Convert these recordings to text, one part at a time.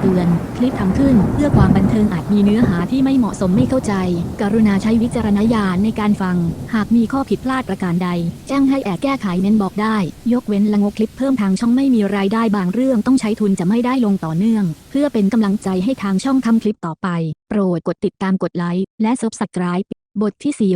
เตือน คลิปทำขึ้น เพื่อความบันเทิงอาจมีเนื้อหาที่ไม่เหมาะสมไม่เข้าใจ กรุณาใช้วิจารณญาณในการฟัง หากมีข้อผิดพลาดประการใด แจ้งให้แอดแก้ไขเน้นบอกได้ ยกเว้นละงกคลิปเพิ่มทางช่องไม่มีรายได้บางเรื่องต้องใช้ทุนจะไม่ได้ลงต่อเนื่อง เพื่อเป็นกำลังใจให้ทางช่องทำคลิปต่อไป โปรดกดติดตามกดไลค์และ Subscribe บทที่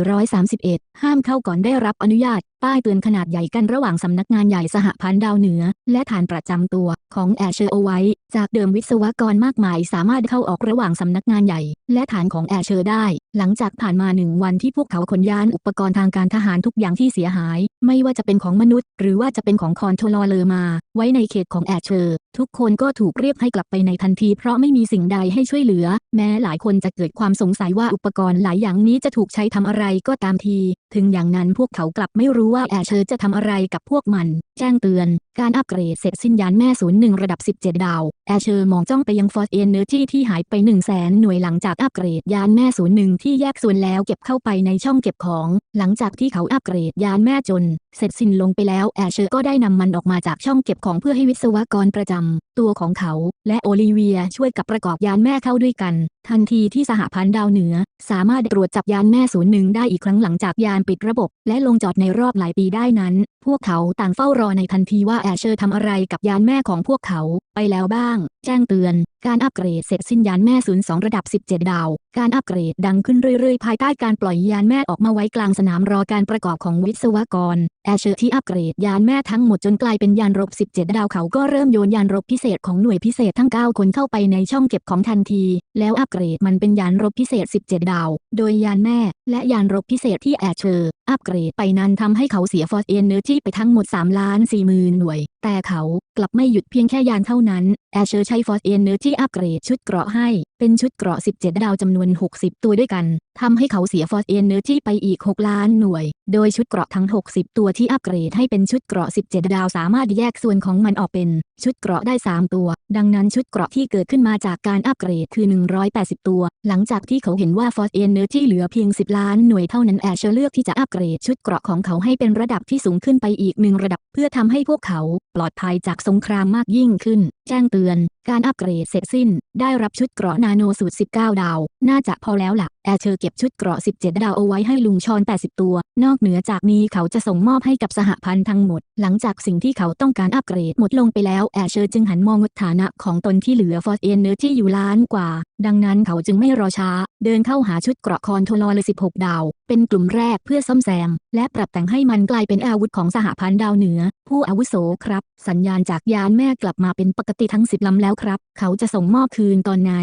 431 ห้ามเข้าก่อนได้รับอนุญาต ป้ายเตือนขนาดใหญ่กันระหว่างสำนักงานใหญ่สหพันธ์ดาวเหนือ และฐานประจำตัวของแอร์เชอร์เอาไว้ จากเดิมวิศวกรมากมายสามารถเข้าออกระหว่างสำนักงานใหญ่ และฐานของแอร์เชอร์ได้ หลังจากผ่านมาหนึ่งวันที่พวกเขาขนย้านอุปกรณ์ทางการทหารทุกอย่างที่เสียหาย ไม่ว่าจะเป็นของมนุษย์ หรือว่าจะเป็นของคอนโทรลเลอร์มา ไว้ในเขตของแอร์เชอร์ ทุกคนก็ถูกเรียกให้กลับไปในทันที เพราะไม่มีสิ่งใดให้ช่วยเหลือ แม้หลายคนจะเกิดความสงสัยว่าอุปกรณ์หลายอย่างนี้จะถูกใช้ทำอะไรก็ตามที ถึงอย่างนั้นพวกเขากลับไม่รู้ว่าแอเชอร์จะทำอะไรกับพวกมันแจ้งเตือน การอัปเกรดเสร็จสิ้นยานแม่ศูนย์หนึ่งระดับ 17 ดาว แอเชอร์มองจ้องไปยังฟอร์เอเนอร์จีที่หายไป 1 0 0 0 0แสนหน่วยหลังจากอัปเกรดยานแม่ศูนย์หนึ่งที่แยกส่วนแล้วเก็บเข้าไปในช่องเก็บของ หลังจากที่เขาอัปเกรดยานแม่จน เสร็จสิ้นลงไปแล้วแอเชอร์ก็ได้นำมันออกมาจากช่องเก็บของเพื่อให้วิศวกรประจำตัวของเขา และโอลิเวียช่วยกับประกอบยานแม่เข้าด้วยกัน ทันทีที่สหพันธ์ดาวเหนือ สามารถตรวจจับยานแม่ศูนย์หนึ่งได้อีกครั้งหลังจากยานปิดระบบ และลงจอดในรอบหลายปีได้นั้น พวกเขาต่างเฝ้ารอในทันทีว่าแอชเชอร์ทำอะไรกับยานแม่ของพวกเขา ไปแล้วบ้าง แจ้งเตือน การอัปเกรดเสร็จสิ้นยานแม่ศูนย์สองระดับ 17 ดาว การอัปเกรดดังขึ้นเรื่อยๆ ภายใต้การปล่อยยานแม่ออกมาไว้กลางสนามรอการประกอบของวิศวกร แอเชอร์ที่อัปเกรดยานแม่ทั้งหมดจนกลายเป็นยานรบ 17 ดาวเขาก็เริ่มโยนยานรบพิเศษของหน่วยพิเศษทั้ง 9 คนเข้าไปในช่องเก็บของทันที แล้วอัปเกรดมันเป็นยานรบพิเศษ 17 ดาว โดยยานแม่ และยานรบพิเศษที่แอเชอร์อัปเกรดไปนั้นทำให้เขาเสียฟอร์เอเนอร์จีไปทั้งหมด3ล้าน4หมื่นหน่วย แต่เขากลับไม่หยุดเพียงแค่ยานเท่านั้นแอเชอร์ใช้ฟอร์เอเนอร์จีอัปเกรดชุดเกราะให้ เป็นชุดเกราะ 17 ดาวจำนวน60 ตัวด้วยกัน ทำให้เขาเสียฟอร์เอเนอร์จีไปอีก 6 ล้านหน่วย โดยชุดเกราะทั้ง 60 ตัวที่อัปเกรดให้เป็นชุดเกราะ 17 ดาวสามารถแยกส่วนของมันออกเป็น ชุดเกราะได้ 3 ตัว ดังนั้นชุดเกราะที่เกิดขึ้นมาจากการอัปเกรดคือ 180 ตัว หลังจากที่เขาเห็นว่าฟอร์เอเนอร์จีเหลือเพียง 10 ล้านหน่วยเท่านั้นแอร์เชอร์เลือกที่จะอัปเกรดชุดเกราะของเขาให้เป็นระดับที่สูงขึ้นไปอีกหนึ่งระดับ เพื่อทำให้พวกเขาปลอดภัยจากสงครามมากยิ่งขึ้น แจ้งเตือน การอัปเกรดเสร็จสิ้น ได้รับชุดเกราะนาโนสูตร 19 ดาว น่าจะพอแล้วล่ะ แอร์เชอร์เก็บชุดเกราะ 17 ดาวเอาไว้ให้ลุงชอน 80 ตัว นอกเหนือจากนี้เขาจะส่งมอบให้กับสหพันธ์ทั้งหมด หลังจากสิ่งที่เขาต้องการอัปเกรดหมดลงไปแล้วแอร์เชอร์จึงหันมองฐานะของตนที่เหลือฟอร์เอนเนอร์ที่อยู่ล้านกว่า ดังนั้นเขาจึงไม่รอช้า เดินเข้าหาชุดเกราะคอนโทรลเลย16 ดาว เป็นกลุ่มแรกเพื่อซ่อมแซม และปรับแต่งให้มันกลายเป็นอาวุธของสหพันธ์ดาวเหนือ ผู้อาวุโสครับ สัญญาณจากยานแม่กลับมาเป็นปกติทั้ง 10ลำแล้วครับ เขาจะส่งมอบคืนตอนไหน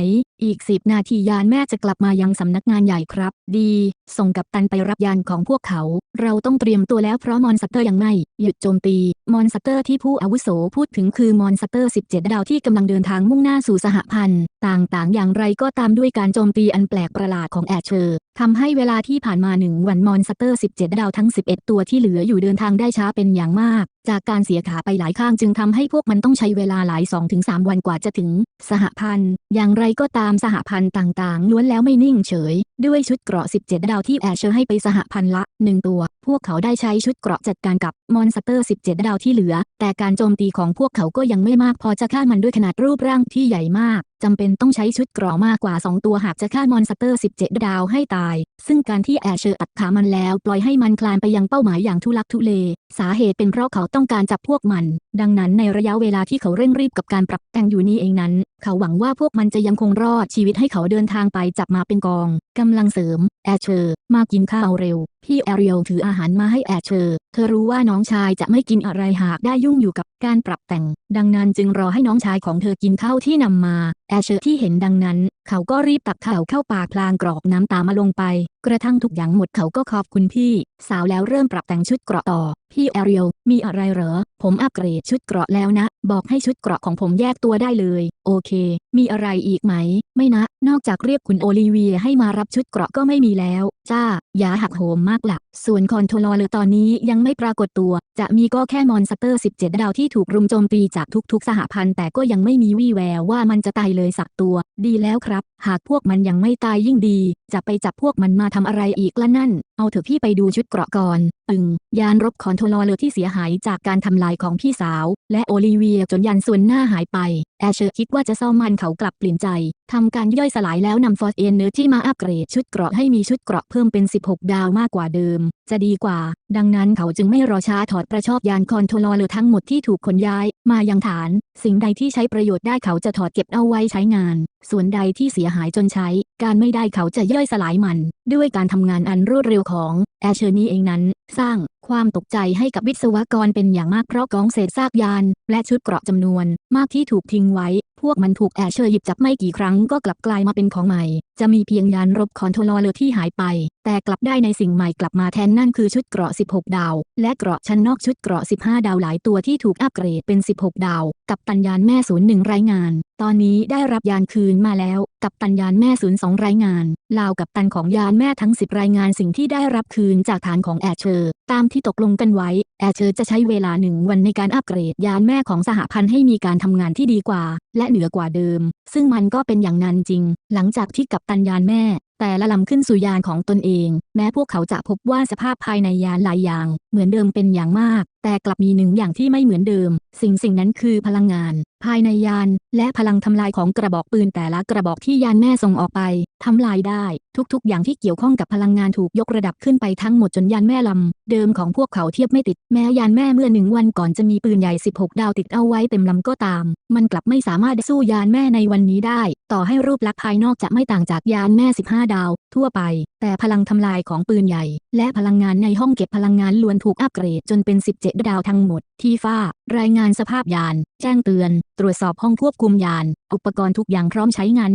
อีก10นาทียานแม่จะกลับมายังสำนักงานใหญ่ครับ ดี ส่งกับตันไปรับยานของพวกเขา เราต้องเตรียมตัวแล้วเพราะมอนสเตอร์ยังไม่ หยุดโจมตี มอนสเตอร์ที่ผู้อาวุโสพูดถึงคือมอนสเตอร์ 17 ดาวที่กำลังเดินทางมุ่งหน้าสู่สหพันธ์ ต่างๆ อย่างไรก็ตามด้วยการโจมตีอันแปลกประหลาดของแอชเชอร์ทำให้เวลาที่ผ่านมาหนึ่งวันมอนสเตอร์ 17 ดาวทั้ง 11 ตัวที่เหลืออยู่เดินทางได้ช้าเป็นอย่างมากจากการเสียขาไปหลายข้างจึงทำให้พวกมันต้องใช้เวลาหลาย 2-3 วันกว่าจะถึง สหพันธ์ อย่างไรก็ตามสหพันธ์ต่างๆล้วนแล้วไม่นิ่งเฉย ด้วยชุดเกราะ 17 ดาวที่แอชเชอร์ให้ไปสหพันธ์ละ 1 ตัว พวกเขาได้ใช้ชุดเกราะจัดการกับ มอนสเตอร์ 17 ดาวที่เหลือ แต่การโจมตีของพวกเขาก็ยังไม่มากพอจะฆ่ามันด้วยขนาดรูปร่างที่ใหญ่มากจำเป็นต้องใช้ชุดเกราะมากกว่า 2 ตัวหากจะฆ่ามอนสเตอร์ 17 ดาวให้ตาย ซึ่งการที่แอชเชอร์อัดขามันแล้วปล่อยให้มันคลานไปยังเป้าหมายอย่างทุลักทุเล สาเหตุเป็นเพราะเขาต้องการจับพวกมัน ดังนั้นในระยะเวลาที่เขาเร่งรีบกับการปรับแต่งอยู่นี้เองนั้น เขาหวังว่าพวกมันจะยังคงรอดชีวิตให้เขาเดินทางไปจับมาเป็นกอง กำลังเสริม แอชเชอร์ มากินข้าวเร็ว พี่แอริเอลถืออาหารมาให้แอชเชอร์ เธอรู้ว่าน้องชายจะไม่กินอะไรหากได้ยุ่งอยู่กับการปรับแต่ง ดังนั้นจึงรอให้น้องชายของเธอกินข้าวที่นำมา แอชเชอร์ที่เห็นดังนั้น เขาก็รีบตักข้าวเข้าปากพลางกรอกน้ำตามาลงไป กระทั่งทุกอย่างหมดเขาก็ขอบคุณพี่ สาวแล้วเริ่มปรับแต่งชุดเกราะต่อ พี่แอริเอลมีอะไรเหรอ ผมอัปเกรดชุดเกราะแล้วนะ บอกให้ชุดเกราะของผมแยกตัวได้เลย โอเค มีอะไรอีกไหม ไม่นะ นอกจากเรียกคุณโอลิเวียให้มารับชุดเกราะก็ไม่มีแล้ว จ้า อย่าหักโหมมากละส่วนคอนโทรลเลอร์ตอนนี้ยังไม่ปรากฏตัว จะมีก็แค่มอนสเตอร์ 17 ดาวที่ถูกรุมโจมตีจากทุกๆ สหพันธ์แต่ก็ยังไม่มีวี่แววว่ามันจะตายเลยสักตัว ดีแล้วครับ หากพวกมันยังไม่ตายยิ่งดี จะไปจับพวกมันมาทำอะไรอีกละนั่น เอาเถอะพี่ไปดูชุดเกราะก่อน ตึง ยานรบคอนโทรลเลอร์ที่เสียหายจากการทำลายของพี่สาว และโอลิเวียจนยันส่วนหน้าหายไป แอชเชอร์คิดว่าจะซ่อมมันเขากลับเปลี่ยนใจทำการย่อยสลายแล้วนำฟอร์เอนเนอร์ที่มาอัปเกรดชุดเกราะให้มีชุดเกราะเพิ่มเป็น 16 ดาวมากกว่าเดิม จะดีกว่า ดังนั้นเขาจึงไม่รอช้าถอดประชอบยานคอนโทรลเลอร์ทั้งหมดที่ถูกขนย้าย มายังฐาน สิ่งใดที่ใช้ประโยชน์ได้เขาจะถอดเก็บเอาไว้ใช้งาน ส่วนใดที่เสียหายจนใช้ การไม่ได้เขาจะย่อยสลายมัน ด้วยการทำงานอันรวดเร็วของแอชเชอร์นี้เองนั้น สร้างความตกใจให้กับวิศวกรเป็นอย่างมากเพราะกองเศษซากยาน และชุดเกราะจำนวน มากที่ถูกทิ้งไว้ พวกมันถูกแอชเชอร์หยิบจับไม่กี่ครั้งก็กลับกลายมาเป็นของใหม่ จะมีเพียงยานรบคอนโทรลเลอร์ที่หายไป แต่กลับได้ในสิ่งใหม่กลับมาแทนนั่นคือชุดเกราะ 16 ดาว และเกราะชั้นนอกชุดเกราะ 15 ดาวหลายตัวที่ถูกอัปเกรดเป็น 16 ดาว กับตันยานแม่ศูนย์หนึ่งรายงาน ตอนนี้ได้รับยานคืนมาแล้ว กับตันยานแม่ศูนย์สองรายงานลาวกับตันของยานแม่ทั้ง 10 รายงานสิ่งที่ได้รับคืนจากฐานของแอชเชอร์ ตามที่ตกลงกันไว้ แอชเชอร์จะใช้เวลาหนึ่งวันในการอัปเกรดยานแม่ของสหพันธ์ให้มีการทำงานที่ดีกว่า และเหนือกว่าเดิม ซึ่งมันก็เป็นอย่างนั้นจริง หลังจากที่กับตัญญาณแม่ แต่ละลำขึ้นสู่ยานของตนเอง แม้พวกเขาจะพบว่าสภาพภายในยานหลายอย่าง เหมือนเดิมเป็นอย่างมาก แต่กลับมีหนึ่งอย่างที่ไม่เหมือนเดิม สิ่งสิ่งนั้นคือพลังงาน ภายในยาน และพลังทำลายของกระบอกปืนแต่ละกระบอกที่ยานแม่ส่งออกไปทำลายได้ ทุกๆ อย่างที่เกี่ยวข้องกับพลังงานถูกยกระดับขึ้นไปทั้งหมดจนยานแม่ลำเดิมของพวกเขาเทียบไม่ติด แม้ยานแม่เมื่อหนึ่งวันก่อนจะมีปืนใหญ่ 16 ดาวติดเอาไว้เต็มลำก็ตาม มันกลับไม่สามารถสู้ยานแม่ในวันนี้ได้ ต่อให้รูปลักษณ์ภายนอกจะไม่ต่างจากยานแม่ 15ดาว ทั่วไป แต่พลังทำลายของปืนใหญ่ และพลังงานในห้องเก็บพลังงานล้วนถูกอัปเกรดจนเป็น 17 ดาวทั้งหมด ทีฟ้ารายงานสภาพยาน แจ้งเตือน ตรวจสอบห้องควบคุมยาน อุปกรณ์ทุกอย่างพร้อมใช้งาน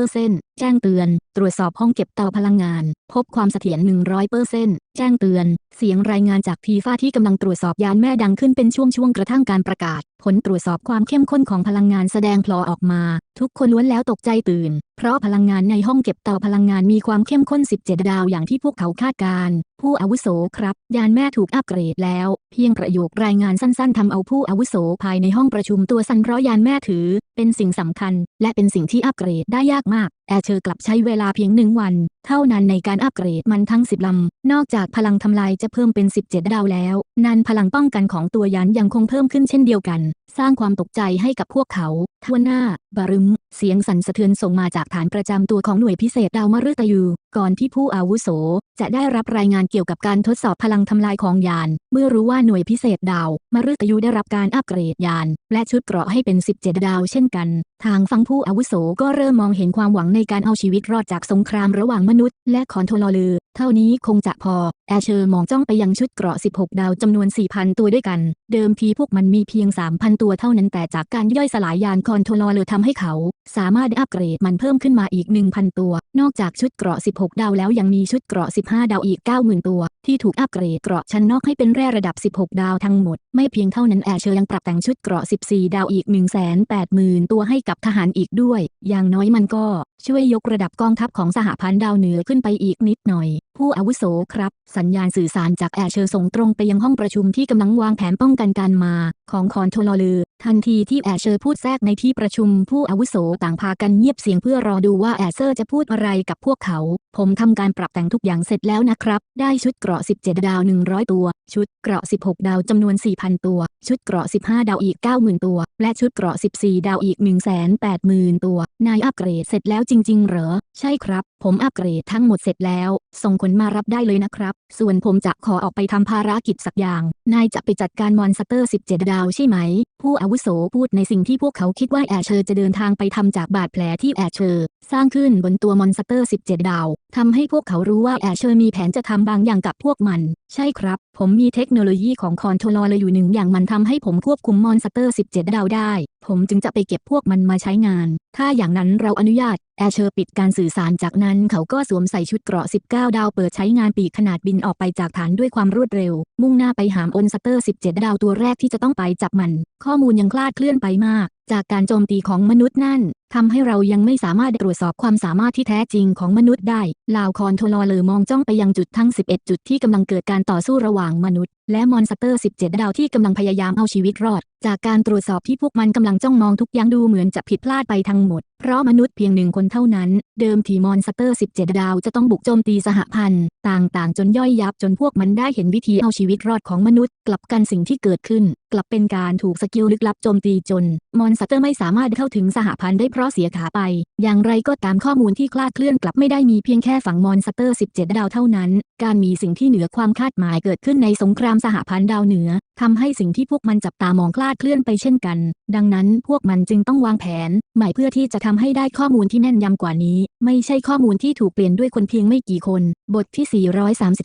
100%แจ้งเตือน ตรวจสอบห้องเก็บเตาพลังงาน พบความเสถียร100%แจ้งเตือน เสียงรายงานจากทีฟ้าที่กำลังตรวจสอบยานแม่ดังขึ้นเป็นช่วงๆกระทั่งการประกาศ ผลตรวจสอบความเข้มข้นของพลังงานแสดงพลอออกมา ทุกคนล้วนแล้วตกใจตื่น เพราะพลังงานในห้องเก็บเตาพลังงานมีความเข้มข้น 17 ดาวอย่างที่พวกเขาคาดการณ์ ผู้อาวุโสครับ ยานแม่ถูกอัปเกรดแล้ว เพียงประโยครายงานสั้นๆทำเอาผู้อาวุโสภายในห้องประชุมตัวสั่นเพราะยานแม่ถือ เป็นสิ่งสำคัญ และเป็นสิ่งที่อัปเกรดได้ยากมากแอร์เชอร์กลับใช้เวลาเพียงหนึ่งวัน เท่านั้นในการอัปเกรดมันทั้ง 10 ลำ นอกจากพลังทำลายจะเพิ่มเป็น 17 ดาวแล้ว นั่นพลังป้องกันของตัวยานยังคงเพิ่มขึ้นเช่นเดียวกัน สร้างความตกใจให้กับพวกเขา ทวนหน้า บารึม เสียงสั่นสะเทือนส่งมาจากฐานประจำตัวของหน่วยพิเศษดาวมฤตยู ก่อนที่ผู้อาวุโส จะได้รับรายงานเกี่ยวกับการทดสอบพลังทำลายของยาน เมื่อรู้ว่าหน่วยพิเศษดาวมารุตยูได้รับการอัปเกรดยาน และชุดเกราะให้เป็น 17 ดาวเช่นกัน ทางฝั่งผู้อาวุโสก็เริ่มมองเห็นความหวังในการเอาชีวิตรอดจากสงครามระหว่างมนุษย์ และคอนโทรลเลอร์เท่านี้คงจะพอ แอเชอร์มองจ้องไปยังชุดเกราะ 16 ดาวจำนวน 4,000 ตัวด้วยกัน เดิมทีพวกมันมีเพียง 3,000 ตัวเท่านั้นแต่จากการย่อยสลายยานคอนโทรลเลอร์ทำให้เขา สามารถอัปเกรดมันเพิ่มขึ้นมาอีก 1,000 ตัว นอกจากชุดเกราะ 16 ดาวแล้วยังมีชุดเกราะ 15 ดาวอีก 90,000 ตัว ที่ถูกอัปเกรดเกราะชั้นนอกให้เป็นแร่ระดับ 16 ดาวทั้งหมด ไม่เพียงเท่านั้นแอเชอร์ยังปรับแต่งชุดเกราะ 14 ดาวอีก 180,000 ตัวให้กับทหารอีกด้วย อย่างน้อยมันก็ช่วยยกระดับกองทัพของสหพันธ์ดาวเหนือขึ้นไปอีกนิดหน่อย ผู้อาวุโสครับ สัญญาณสื่อสารจากแอร์เชอร์ส่งตรงไปยังห้องประชุมที่กำลังวางแผนป้องกันการมา ของคอนโทรลเลอร์ ทันทีที่แอเชอร์พูดแทรกในที่ประชุมผู้อาวุโสต่างพากันเงียบเสียงเพื่อรอดูว่าแอเซอร์จะพูดอะไรกับพวกเขา ผมทำการปรับแต่งทุกอย่างเสร็จแล้วนะครับ ได้ชุดเกราะ 17 ดาว 100 ตัว ชุดเกราะ 16 ดาวจำนวน 4,000 ตัว ชุดเกราะ 15 ดาวอีก 90,000 ตัว และชุดเกราะ 14 ดาวอีก 180,000 ตัว นายอัปเกรดเสร็จแล้วจริง ๆ เหรอ ใช่ครับ ผมอัปเกรดทั้งหมดเสร็จแล้ว ส่งคนมารับได้เลยนะครับ ส่วนผมจะขอออกไปทำภารกิจสักอย่าง นายจะไปจัดการมอนสเตอร์ 17 ดาวใช่ไหม ผู้อาวุโสพูดในสิ่งที่พวกเขาคิดว่าแอชเชอร์จะเดินทางไปทำจากบาดแผลที่แอชเชอร์สร้างขึ้นบนตัวมอนสเตอร์ 17 ดาวทำให้พวกเขารู้ว่าแอชเชอร์มีแผนจะทำบางอย่างกับพวกมัน ใช่ครับ ผมมีเทคโนโลยีของคอนโทรลเลอร์อยู่หนึ่งอย่างมันทำให้ผมควบคุมมอนสเตอร์ 17 ดาวได้ ผมจึงจะไปเก็บพวกมันมาใช้งาน ถ้าอย่างนั้นเราอนุญาต แอร์เชอร์ปิดการสื่อสารจากนั้นเขาก็สวมใส่ชุดเกราะ 19 ดาวเปิดใช้งานปีกขนาดบินออกไปจากฐานด้วยความรวดเร็ว มุ่งหน้าไปหามอนสเตอร์ 17 ดาวตัวแรกที่จะต้องไปจับมัน ข้อมูลยังคลาดเคลื่อนไปมาก จากการโจมตีของมนุษย์นั่น ทำให้เรายังไม่สามารถตรวจสอบความสามารถที่แท้จริงของมนุษย์ได้ ลาวคอนโทรลเลอร์มองจ้องไปยังจุดทั้ง 11 จุดที่กำลังเกิดการต่อสู้ระหว่างมนุษย์ และมอนสเตอร์ 17 ดาวที่กำลังพยายามเอาชีวิตรอด จากการตรวจสอบที่พวกมันกำลังจ้องมองทุกอย่างดูเหมือนจะผิดพลาดไปทั้งหมด เพราะมนุษย์เพียงหนึ่งคนเท่านั้น เดิมทีมอนสเตอร์ 17 ดาวจะต้องบุกโจมตีสหพันธ์ ต่างๆ จนย่อยยับจนพวกมันได้เห็นวิธีเอาชีวิตรอดของมนุษย์ กลับกันสิ่งที่เกิดขึ้น กลับเป็นการถูกสกิลลึกลับโจมตีจน มอนสเตอร์ไม่สามารถเข้าถึงสหพันธ์ได้เพราะเสียขาไป อย่างไรก็ตามข้อมูลที่คลาดเคลื่อนกลับไม่ได้มีเพียงแค่ฝั่งมอนสเตอร์ 17 ดาวเท่านั้น การมีสิ่งที่เหนือความคาดหมายเกิดขึ้นในสงครามสหพันธ์ดาวเหนือทำให้สิ่งที่พวกมันจับตามองคลาดเคลื่อนไปเช่นกัน ดังนั้นพวกมันจึงต้องวางแผน ใหม่เพื่อที่จะทำให้ได้ข้อมูลที่แน่นยำกว่านี้ ไม่ใช่ข้อมูลที่ถูกเปลี่ยนด้วยคนเพียงไม่กี่คน บทที่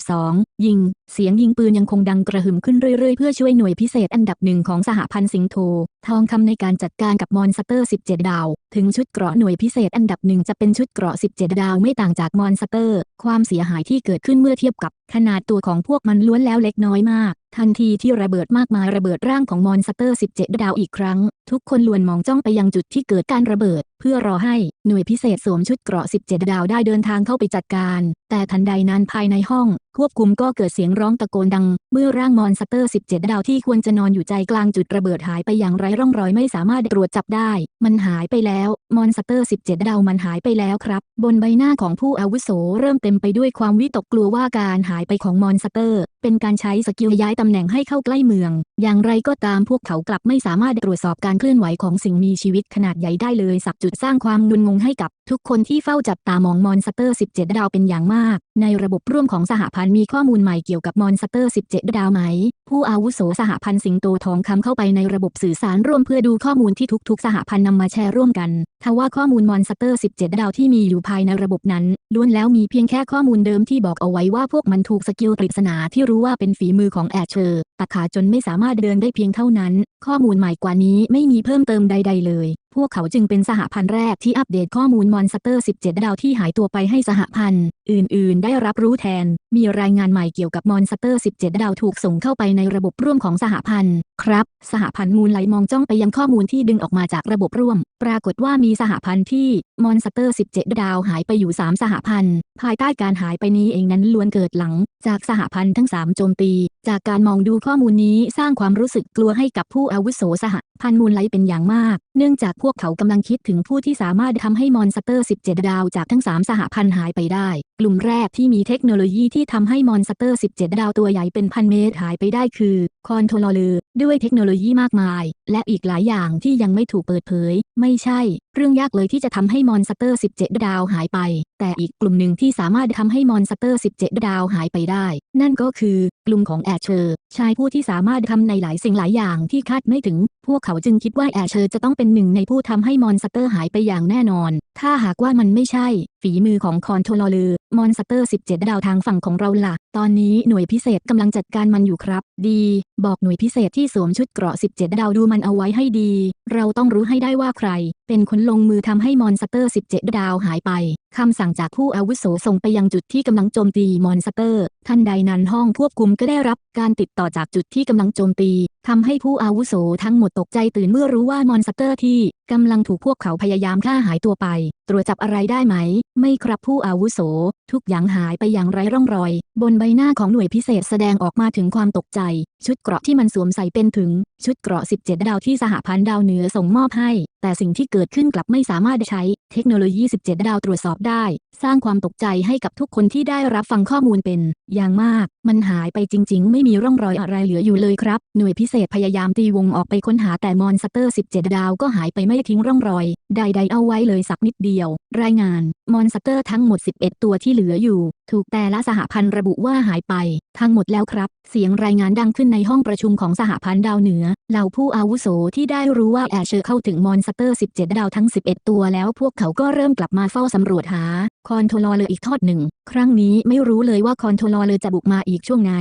432 ยิง เสียงยิงปืนยังคงดังกระหึ่มขึ้นเรื่อยๆ เพื่อช่วยหน่วยพิเศษอันดับหนึ่งของสหพันธ์สิงโต ทองคำในการจัดการกับมอนสเตอร์ 17 ดาว ถึงชุดเกราะหน่วยพิเศษอันดับหนึ่งจะเป็นชุดเกราะ 17 ดาวไม่ต่างจากมอนสเตอร์ ความเสียหายที่เกิดขึ้นเมื่อเทียบกับขนาดตัวของพวกมันล้วนแล้วเล็กน้อยมาก ทันทีที่ระเบิดมากมายระเบิดร่างของมอนสเตอร์ 17 ดาวอีกครั้ง ทุกคนล้วนมองจ้องไปยังจุดที่เกิดการระเบิด พื่อรอให้หน่วยพิเศษสวมชุดเกราะ 17 ดาวได้เดินทางเข้าไปจัดการ แต่ทันใดนั้นภายในห้อง ควบคุมก็เกิดเสียงร้องตะโกนดัง เมื่อร่างมอนสเตอร์ 17 ดาวที่ควรจะนอนอยู่ใจกลางจุดระเบิดหายไปอย่างไร้ร่องรอยไม่สามารถตรวจจับได้ มันหายไปแล้ว มอนสเตอร์ 17 ดาวมันหายไปแล้วครับ บนใบหน้าของผู้อาวุโสเริ่มเต็มไปด้วยความวิตกกลัวว่าการหายไปของมอนสเตอร์ เป็นการใช้สกิลย้ายตำแหน่งให้เข้าใกล้เมือง อย่างไรก็ตามพวกเขากลับไม่สามารถตรวจสอบการเคลื่อนไหวของสิ่งมีชีวิตขนาดใหญ่ได้เลยสับจุดสร้างความงุนงงให้กับ ทุกคนที่เฝ้าจับตามองมอนสเตอร์ 17 ดาวเป็นอย่างมาก ในระบบร่วมของสหพันธ์มีข้อมูลใหม่เกี่ยวกับมอนสเตอร์ 17 ดาวไหม ผู้อาวุโสสหพันธ์สิงโตทองคำเข้าไปในระบบสื่อสารร่วมเพื่อดูข้อมูลที่ทุกๆ สหพันธ์นำมาแชร์ร่วมกัน ทว่าข้อมูลมอนสเตอร์ 17 ดาวที่มีอยู่ภายในระบบนั้นล้วนแล้วมีเพียงแค่ข้อมูลเดิมที่บอกเอาไว้ว่าพวกมันถูกสกิลปริศนาที่รู้ว่าเป็นฝีมือของแอชเชอร์ตัดขาจนไม่สามารถเดินได้เพียงเท่านั้น ข้อมูลใหม่กว่านี้ไม่มีเพิ่มเติมใด ๆ เลย พวกเขาจึงเป็นสหพันธ์แรกที่อัปเดตข้อมูลมอนสเตอร์ 17 ดาวที่หายตัวไปให้สหพันธ์ อื่น ๆ ได้รับรู้แทน มีรายงานใหม่เกี่ยวกับมอนสเตอร์ 17 ดาวถูกส่งเข้าไปในระบบร่วมของสหพันธ์ ครับ สหพันธ์มูลไหลมองจ้องไปยังข้อมูลที่ดึงออกมาจากระบบร่วม ปรากฏว่ามีสหพันธ์ที่มอนสเตอร์ 17 ดาวหายไปอยู่ 3 สหพันธ์ ภายใต้การหายไปนี้เองนั้นล้วนเกิดหลัง จากสหพันธ์ทั้ง 3 โจมตี จากการมองดูข้อมูลนี้สร้างความรู้สึกกลัวให้กับผู้อาวุโสสหพันธ์มูลไหลเป็นอย่างมาก เนื่องจากพวกเขากำลังคิดถึงผู้ที่สามารถทำให้มอนสเตอร์ 17 ดาวจากทั้ง 3 สหพันธ์หายไปได้ กลุ่มแรกที่มีเทคโนโลยีที่ทำให้มอนสเตอร์ 17 ดาวตัวใหญ่เป็นพันเมตรหายไปได้คือ คอนโทรลเลอร์ด้วยเทคโนโลยีมากมาย และอีกหลายอย่างที่ยังไม่ถูกเปิดเผย ไม่ใช่ เรื่องยากเลยที่จะทำให้มอนสเตอร์ 17 ดาวหายไป แต่อีกกลุ่มหนึ่งที่สามารถทำให้มอนสเตอร์ 17 ดาวหายไปได้ นั่นก็คือกลุ่มของแอชเชอร์ ชายผู้ที่สามารถทำในหลายสิ่งหลายอย่างที่คาดไม่ถึง พวกเขาจึงคิดว่าแอชเชอร์จะต้องเป็นหนึ่งในผู้ทำให้มอนสเตอร์หายไปอย่างแน่นอน ถ้าหากว่ามันไม่ใช่ ฝีมือของคอนโทรลเลอร์มอนสเตอร์ 17 ดาวทางฝั่งของเราล่ะ ตอนนี้หน่วยพิเศษกำลังจัดการมันอยู่ครับ ดี บอกหน่วยพิเศษที่สวมชุดเกราะ 17 ดาวดูมันเอาไว้ให้ดี เราต้องรู้ให้ได้ว่าใคร เป็นคนลงมือทำให้มอนสเตอร์ 17 ดาวหายไปคำสั่งจากผู้อาวุโสส่งไปยังจุดที่กำลังโจมตีมอนสเตอร์ ทันใดนั้นห้องควบคุมก็ได้รับการติดต่อจากจุดที่กำลังโจมตีทำให้ผู้อาวุโสทั้งหมดตกใจตื่นเมื่อรู้ว่ามอนสเตอร์ที่กำลังถูกพวกเขาพยายามฆ่าหายตัวไป ตรวจจับอะไรได้ไหม ไม่ครับผู้อาวุโส ทุกอย่างหายไปอย่างไร้ร่องรอย บนใบหน้าของหน่วยพิเศษแสดงออกมาถึงความตกใจ ชุดเกราะที่มันสวมใส่เป็นถึง ชุดเกราะ 17 ดาวที่สหพันธ์ดาวเหนือส่งมอบให้ แต่สิ่งที่เกิดขึ้นกลับไม่สามารถใช้ เทคโนโลยี 17 ดาวตรวจสอบได้ สร้างความตกใจให้กับทุกคนที่ได้รับฟังข้อมูลเป็นอย่างมาก มันหายไปจริง ๆ ไม่มีร่องรอยอะไรเหลืออยู่เลยครับ หน่วยพิเศษพยายามตีวงออกไปค้นหาแต่มอนสเตอร์ 17 ดาวก็หายไปไม่ทิ้งร่องรอย ใด ๆ เอาไว้เลยสักนิดเดียว รายงาน มอนสเตอร์ทั้งหมด 11 ตัวที่เหลืออยู่ ถูกแต่ละสหพันธ์ระบุว่าหายไป ทั้งหมดแล้วครับ เสียงรายงานดังขึ้นในห้องประชุมของสหพันธ์ดาวเหนือ เหล่าผู้อาวุโสที่ได้รู้ว่าแอชเชอร์เข้าถึงมอนสเตอร์ 17 ดาวทั้ง 11 ตัวแล้วพวกเขาก็เริ่มกลับมาเฝ้าสำรวจหา คอนโทรลเลอร์อีกทอดหนึ่ง ครั้งนี้ไม่รู้เลยว่าคอนโทรลเลอร์จะบุกมาอีกช่วงไหน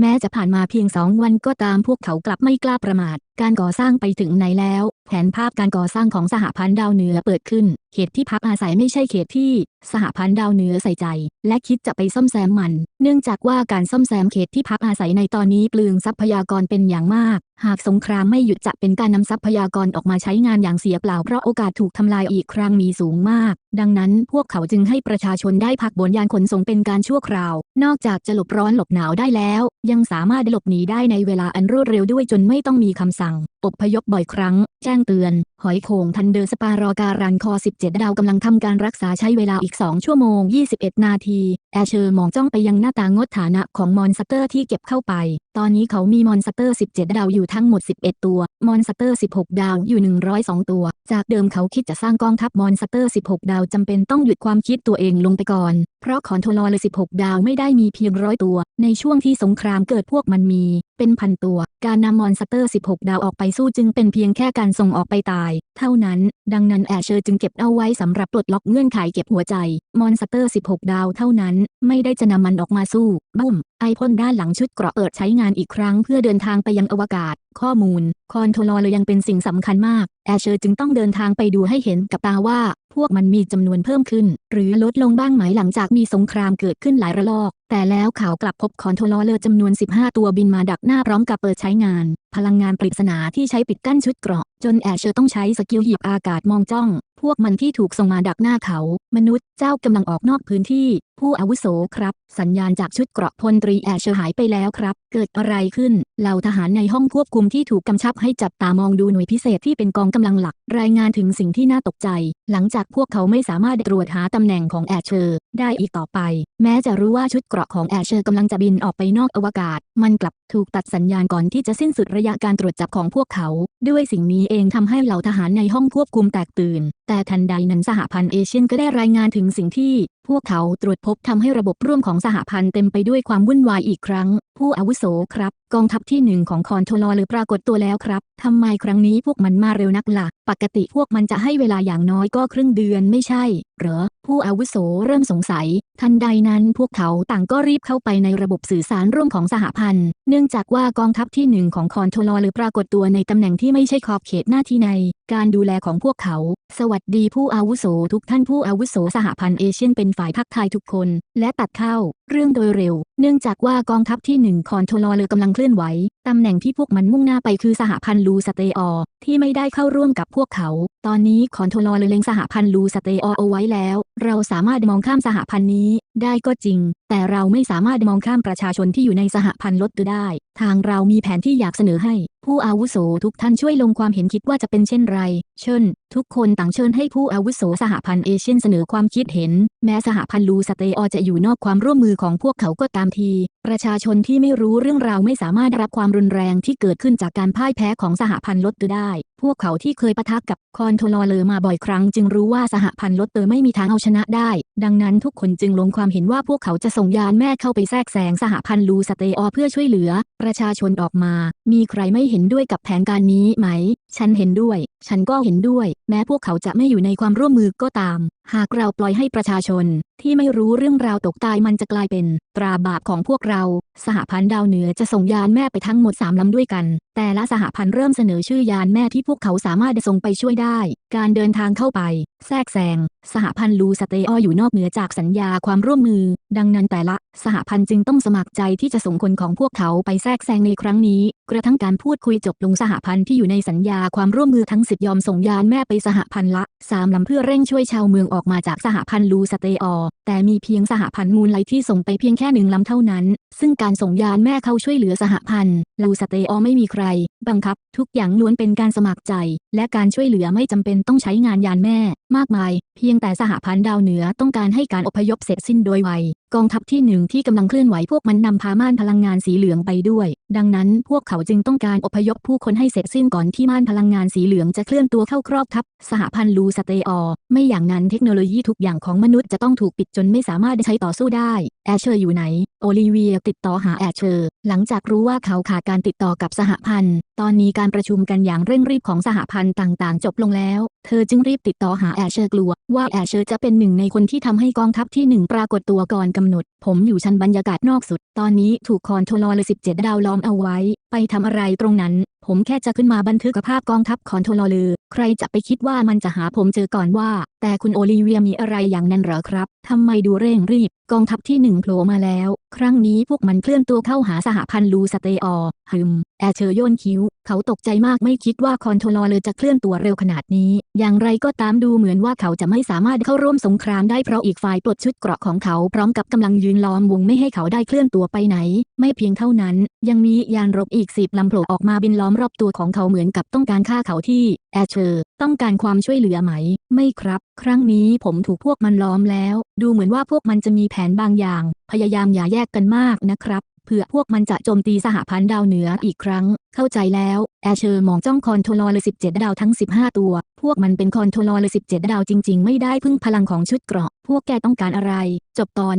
แม้จะผ่านมาเพียงสองวันก็ตามพวกเขากลับไม่กล้าประมาท การก่อสร้างไปถึงไหนแล้ว แผนภาพการก่อสร้างของสหพันธ์ดาวเหนือเปิดขึ้น เขตที่พักอาศัยไม่ใช่เขตที่สหพันธ์ดาวเหนือใส่ใจ และคิดจะไปซ่อมแซมมัน เนื่องจากว่าการซ่อมแซมเขตที่พักอาศัยในตอนนี้เปลืองทรัพยากรเป็นอย่างมาก หากสงครามไม่หยุดจะเป็นการนำทรัพยากรออกมาใช้งานอย่างเสียเปล่าเพราะโอกาสถูกทำลายอีกครั้งมีสูงมาก ดังนั้นพวกเขาจึงให้ประชาชนได้พักบนยานขนส่งเป็นการชั่วคราว นอกจากจะหลบร้อนหลบหนาวได้แล้ว ยังสามารถหลบหนีได้ในเวลาอันรวดเร็วด้วยจนไม่ต้องมีคำสั่ง อบพยพบ่อยครั้ง แจ้งเตือน หอยโข่งทันเดอร์สปารอการันคอ 17 ดาวกำลังทำการรักษาใช้เวลาอีก 2 ชั่วโมง 21 นาที แอชเชอร์มองจ้องไปยังหน้าต่างงดฐานะของมอนสเตอร์ที่เก็บเข้าไป ตอนนี้เขามีมอนสเตอร์ 17 ดาวอยู่ทั้งหมด 11 ตัว มอนสเตอร์ 16 ดาวอยู่ 102 ตัว จากเดิมเขาคิดจะสร้างกองทัพมอนสเตอร์ 16 ดาวจำเป็นต้องหยุดความคิดตัวเองลงไปก่อน เพราะคอนโทรลเลย 16 ดาวไม่ได้มีเพียงร้อยตัว ในช่วงที่สงครามเกิดพวกมันมี เป็นพันตัว การนำมอนสเตอร์ 16 ดาวออกไปสู้จึงเป็นเพียงแค่การส่งออกไปตาย เท่านั้น ดังนั้นแอชเชอร์จึงเก็บเอาไว้สำหรับปลดล็อกเงื่อนไขเก็บหัวใจ มอนสเตอร์ 16 ดาวเท่านั้น ไม่ได้จะนำมันออกมาสู้ บุ้ม ไอพ่นด้านหลังชุดเกราะเปิดใช้งานอีกครั้งเพื่อเดินทางไปยังอวกาศ ข้อมูล คอนโทรลเลยยังเป็นสิ่งสำคัญมาก แอชเชอร์จึงต้องเดินทางไปดูให้เห็นกับตาว่า พวกมันมีจำนวนเพิ่มขึ้น หรือลดลงบ้างไหมหลังจากมีสงครามเกิดขึ้นหลายระลอก แต่แล้วข่าวกลับพบคอนโทรลเลอร์จำนวน 15 ตัวบินมาดักหน้าพร้อมกับเปิดใช้งาน พลังงานปริศนาที่ใช้ปิดกั้นชุดเกราะ จนแอชเชอร์ต้องใช้สกิลหยิบอากาศมองจ้อง พวกมันที่ถูกส่งมาดักหน้าเขา มนุษย์เจ้ากำลังออกนอกพื้นที่ ผู้อาวุโสครับ สัญญาณจากชุดเกราะพลตรีแอชเชอร์หายไปแล้วครับ เกิดอะไรขึ้น เหล่าทหารในห้องควบคุมที่ถูกกำชับให้จับตามองดูหน่วยพิเศษที่เป็นกองกำลังหลัก รายงานถึงสิ่งที่น่าตกใจ หลังจากพวกเขาไม่สามารถตรวจหาตำแหน่งของแอชเชอร์ได้อีกต่อไป แม้จะรู้ว่าชุดเกราะของแอชเชอร์กำลังจะบินออกไปนอกอวกาศ มันกลับถูกตัดสัญญาณก่อนที่จะสิ้นสุดระยะการตรวจจับของพวกเขา ด้วยสิ่งนี้เองทำให้เหล่าทหารในห้องควบคุมแตกตื่น แต่ทันใดนั้นสหพันธ์เอเชียนก็ได้รายงานถึงสิ่งที่ พวกเขาตรวจพบทำให้ระบบร่วมของสหพันธ์เต็มไปด้วยความวุ่นวายอีกครั้ง ผู้อาวุโสครับ กองทัพที่หนึ่งของคอนโทรลหรือปรากฏตัวแล้วครับทำไมครั้งนี้พวกมันมาเร็วนักละ่ะ ปกติพวกมันจะให้เวลาอย่างน้อยก็ครึ่งเดือนไม่ใช่ เหรอ ผู้อาวุโสเริ่มสงสัย ทันใดนั้นพวกเขาต่างก็รีบเข้าไปในระบบสื่อสารร่วมของสหพันธ์ เนื่องจากว่ากองทัพที่หนึ่งของคอนโทรลหรือปรากฏตัวในตำแหน่งที่ไม่ใช่ขอบเขตหน้าที่ใน การดูแลของพวกเขา สวัสดีผู้อาวุโสทุกท่านผู้อาวุโสสหพันธ์เอเชียนเป็นฝ่ายทักทายทุกคน และตัดเข้า เรื่องโดยเร็ว เนื่องจากว่ากองทัพที่หนึ่งคอนโทรลเลยกำลังเคลื่อนไหว ตำแหน่งที่พวกมันมุ่งหน้าไปคือสหพันธ์ลูสเตออที่ไม่ได้เข้าร่วมกับพวกเขา ตอนนี้คอนโทรลเลยเล็งสหพันธ์ลูสเตอเอาไว้แล้ว เราสามารถมองข้ามสหพันธ์นี้ ได้ก็จริง แต่เราไม่สามารถมองข้ามประชาชนที่อยู่ในสหพันธ์ลดตัวได้ ทางเรามีแผนที่อยากเสนอให้ ผู้อาวุโสทุกท่านช่วยลงความเห็นคิดว่าจะเป็นเช่นไร เช่น ทุกคนต่างเชิญให้ผู้อาวุโสสหพันธ์เอเชียนเสนอความคิดเห็น แม้สหพันธ์ลูสเตอจะอยู่นอกความร่วมมือของพวกเขาก็ตามทีประชาชนที่ไม่รู้เรื่องราวไม่สามารถรับความรุนแรงที่เกิดขึ้นจากการพ่ายแพ้ของสหพันธ์ลดเตัวได้ พวกเขาที่เคยปะทะกับคอนโทรลเลอร์มาบ่อยครั้งจึงรู้ว่าสหพันธ์ลดเตอไม่มีทางเอาชนะได้ ดังนั้นทุกคนจึงลงความเห็นว่าพวกเขาจะส่งยานแม่เข้าไปแทรกแซงสหพันธ์ลูสเตอเพื่อช่วยเหลือ ประชาชนออกมา มีใครไม่เห็นด้วยกับแผนการนี้ไหม ฉันเห็นด้วย ฉันก็เห็นด้วย แม้พวกเขาจะไม่อยู่ในความร่วมมือก็ตาม หากเราปล่อยให้ประชาชน ที่ไม่รู้เรื่องราวตกตายมันจะกลายเป็น ตราบาปของพวกเรา สหพันธ์ดาวเหนือจะส่งยานแม่ไปทั้งหมด 3 ลำด้วยกัน แต่ละสหพันธ์เริ่มเสนอชื่อยานแม่ที่พวกเขาสามารถส่งไปช่วยได้ การเดินทางเข้าไป แทรกแซง สหพันธ์ลูสเตออยู่นอกเหนือจากสัญญาความร่วมมือ ดังนั้นแต่ละสหพันธ์จึงต้องสมัครใจที่จะส่งคนของพวกเขาไปแทรกแซงในครั้งนี้ กระทั่งการพูดคุยจบลงสหพันธ์ที่อยู่ในสัญญาความร่วมมือทั้งสิบยอมส่งยานแม่ไปสหพันธ์ละสามลำเพื่อเร่งช่วยชาวเมืองออกมาจากสหพันธ์ลูสเตอแต่มีเพียงสหพันธ์มูลไลที่ส่งไปเพียงแค่หนึ่งลำเท่านั้น ซึ่งการส่งยานแม่เข้าช่วยเหลือสหพันธ์ลูสเตอไม่มีใคร บังคับ ทุกอย่างล้วนเป็นการสมัครใจ และการช่วยเหลือไม่จำเป็นต้องใช้งานยานแม่ มากมาย เพียงแต่สหพันธ์ดาวเหนือต้องการให้การอพยพเสร็จสิ้นโดยไว กองทัพที่หนึ่งที่กำลังเคลื่อนไหวพวกมันนำพาม่านพลังงานสีเหลืองไปด้วย ดังนั้นพวกเขาจึงต้องการอพยพผู้คนให้เสร็จสิ้นก่อนที่ม่านพลังงานสีเหลืองจะเคลื่อนตัวเข้าครอบทัพสหพันธ์ลูสเตอไม่อย่างนั้นเทคโนโลยีทุกอย่างของมนุษย์จะต้องถูกปิดจนไม่สามารถใช้ต่อสู้ได้แอชเชอร์อยู่ไหน โอลิเวียติดต่อหาแอชเชอร์ หลังจากรู้ว่าเขาขาดการติดต่อกับสหพันธ์ ตอนนี้การประชุมกันอย่างเร่งรีบของสหพันธ์ต่างๆ จบลงแล้ว เธอจึงรีบติดต่อหาแอชเชอร์กลัวว่าแอชเชอร์จะเป็นหนึ่งในคนที่ทำให้กองทัพที่หนึ่งปรากฏตัวก่อนกำหนด ผมอยู่ชั้นบรรยากาศนอกสุด ตอนนี้ถูกคอนโทรลเลย17 ดาวล้อมเอาไว้ ไปทำอะไรตรงนั้น ผมแค่จะขึ้นมาบันทึกภาพกองทัพคอนโทรลเลอร์ใครจะไปคิดว่ามันจะหาผมเจอก่อนว่า แต่คุณโอลิเวียมีอะไรอย่างนั้นเหรอครับทำไมดูเร่งรีบ กองทัพที่หนึ่งโผล่มาแล้ว ครั้งนี้พวกมันเคลื่อนตัวเข้าหาสหพันธ์ลูสเตอฮึมแอร์เชอร์โยนคิ้ว เขาตกใจมากไม่คิดว่าคอนโทรลเลอร์จะเคลื่อนตัวเร็วขนาดนี้ อย่างไรก็ตามดูเหมือนว่าเขาจะไม่สามารถเข้าร่วมสงครามได้เพราะอีกฝ่ายปลดชุดเกราะของเขาพร้อมกับกำลังยืนล้อมวงไม่ให้เขาได้เคลื่อนตัวไปไหน ไม่เพียงเท่านั้น ยังมียานรบอีกสิบลำโผล่ออกมาบินล้อมรอบตัวของเขาเหมือนกับต้องการฆ่าเขาที่แอชเชอร์ต้องการความช่วยเหลือไหม ไม่ครับ ครั้งนี้ผมถูกพวกมันล้อมแล้ว ดูเหมือนว่าพวกมันจะมีแผนบางอย่าง พยายามอย่าแยกกันมากนะครับ เผื่อพวกมันจะโจมตีสหพันธ์ดาวเหนืออีกครั้ง เข้าใจแล้ว แอชเชอร์มองจ้องคอนโทรลเลอร์17ดาวทั้ง15ตัว พวกมันเป็นคอนโทรลเลอร์17ดาวจริง ๆ ไม่ได้พึ่งพลังของชุดเกราะ พวกแกต้องการอะไร จบตอน